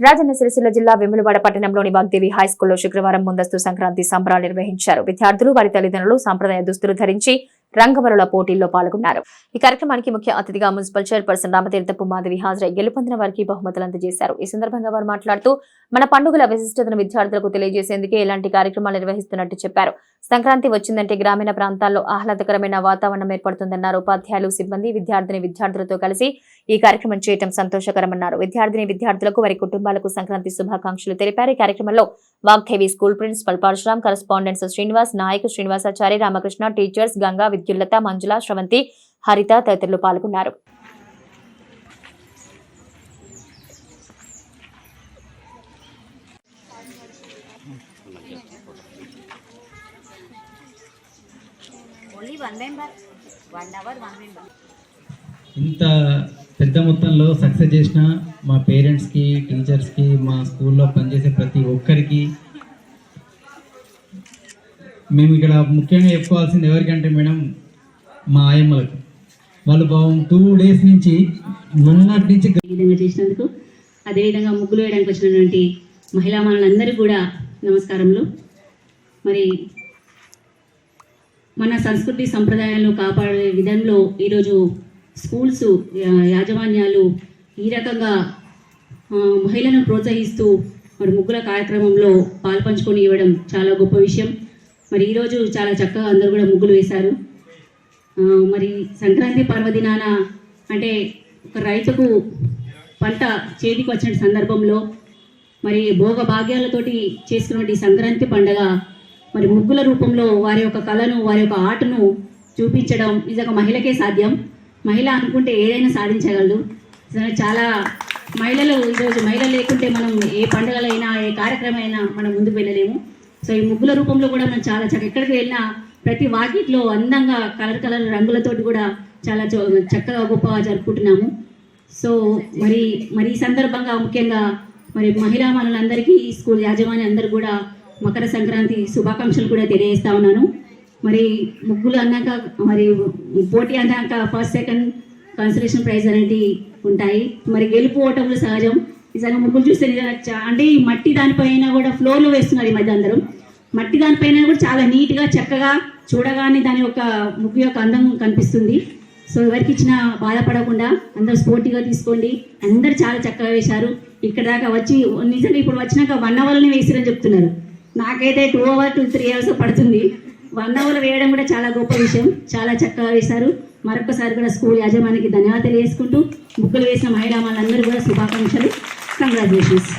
రాజన్న సిరిసిల్ల జిల్లా వెములవాడ పట్టణంలోని వాగ్దేవి హై స్కూల్లో శుక్రవారం ముందస్తు సంక్రాంతి సంబరాలు నిర్వహించారు. విద్యార్థులు వారి తల్లిదండ్రులు సాంప్రదాయ దుస్తులు ధరించి రంగవరుల పోటీల్లో పాల్గొన్నారు. ఈ కార్యక్రమానికి ముఖ్య అతిథిగా మున్సిపల్ చైర్పర్సన్ రామతీర్థపు మాధవి హాజరై గెలుపొందిన వారికి బహుమతులు అందజేశారు ఈ సందర్భంగా వారు మాట్లాడుతూ మన పండుగల విశిష్టతను విద్యార్థులకు తెలియజేసేందుకే ఇలాంటి కార్యక్రమాలు నిర్వహిస్తున్నట్టు చెప్పారు. సంక్రాంతి వచ్చిందంటే గ్రామీణ ప్రాంతాల్లో ఆహ్లాదకరమైన వాతావరణం ఏర్పడుతుందన్నారు ఉపాధ్యాయులు సిబ్బంది విద్యార్థిని విద్యార్థులతో కలిసి ఈ కార్యక్రమం చేయడం సంతోషకరమన్నారు. విద్యార్థిని విద్యార్థులకు వారి కుటుంబాలకు సంక్రాంతి శుభాకాంక్షలు తెలిపారు. ఈ కార్యక్రమంలో Vagdevi school principal Parashuram correspondents Srinivas Nayak Srinivasachari Ramakrishna teachers Ganga Vidyullatha Manjula Sravanthi Haritha తదితరులు పాల్గొన్నారు. ఇంత పెద్ద మొత్తంలో సక్సెస్ చేసిన మా పేరెంట్స్కి టీచర్స్కి మా స్కూల్లో పనిచేసే ప్రతి ఒక్కరికి మేము ఇక్కడ ముఖ్యంగా చెప్పుకోవాల్సింది ఎవరికంటే మేడం మా ఆయమ్మలకు. వాళ్ళు పాపం టూ డేస్ నుంచి మొన్నటి నుంచి విధంగా చేసినందుకు అదేవిధంగా ముగ్గులు వేయడానికి వచ్చినటువంటి మహిళా మనులందరికీ కూడా నమస్కారములు. మరి మన సంస్కృతి సంప్రదాయాలను కాపాడే విధంలో ఈరోజు స్కూల్స్ యాజమాన్యాలు ఈ రకంగా మహిళలను ప్రోత్సహిస్తూ మరి ముగ్గుల కార్యక్రమంలో పాల్పంచుకొని ఇవ్వడం చాలా గొప్ప విషయం. మరి ఈరోజు చాలా చక్కగా అందరూ కూడా ముగ్గులు వేశారు. మరి సంక్రాంతి పర్వదినాన అంటే ఒక రైతుకు పంట చేతికి వచ్చిన సందర్భంలో మరి భోగ భాగ్యాలతోటి చేసుకున్నటువంటి సంక్రాంతి పండగ మరి ముగ్గుల రూపంలో వారి యొక్క కళను వారి యొక్క ఆటను చూపించడం నిజంగా మహిళకే సాధ్యం. మహిళ అనుకుంటే ఏదైనా సాధించగలదు. చాలా మహిళలు ఈరోజు మహిళలు లేకుంటే మనం ఏ పండుగలైనా ఏ కార్యక్రమైనా మనం ముందుకు వెళ్ళలేము. సో ఈ ముగ్గుల రూపంలో కూడా మనం చాలా చక్కగా ఎక్కడికి వెళ్ళినా ప్రతి వాకిట్లో అందంగా కలర్ కలర్ రంగులతోటి కూడా చాలా చో- చక్కగా గొప్పగా జరుపుకుంటున్నాము. సో మరి మరి ఈ సందర్భంగా ముఖ్యంగా మరి మహిళా మనులందరికీ ఈ స్కూల్ యాజమాని అందరూ కూడా మకర సంక్రాంతి శుభాకాంక్షలు కూడా తెలియజేస్తా ఉన్నాను. మరి ముగ్గులు అన్నాక మరి పోటీ అన్నాక ఫస్ట్ సెకండ్ కన్సలేషన్ ప్రైజ్ అనేది ఉంటాయి. మరి గెలుపు ఓటములు సహజం. నిజంగా ముగ్గులు చూస్తే చా- అంటే ఈ మట్టి దానిపైన కూడా ఫ్లోర్లో వేస్తున్నారు ఈ మధ్య అందరం. మట్టి దానిపైన కూడా చాలా నీట్గా చక్కగా చూడగానే దాని యొక్క ముగ్గు యొక్క అందం కనిపిస్తుంది. సో ఎవరికి ఇచ్చినా బాధపడకుండా అందరూ స్పోర్టివ్గా తీసుకోండి. అందరు చాలా చక్కగా వేశారు. ఇక్కడ దాకా వచ్చి నిజంగా ఇప్పుడు వచ్చినాక వన్ అవర్లోనే వేసిరని చెప్తున్నారు. నాకైతే two hour two three hours పడుతుంది. వన్ అవర్ వేయడం కూడా చాలా గొప్ప విషయం. చాలా చక్కగా వేశారు. మరొకసారి కూడా స్కూల్ యాజమానికి ధన్యవాదాలు వేసుకుంటూ ముగ్గులు వేసిన మహిళా వాళ్ళందరూ కూడా శుభాకాంక్షలు. కంగ్రాచులేషన్స్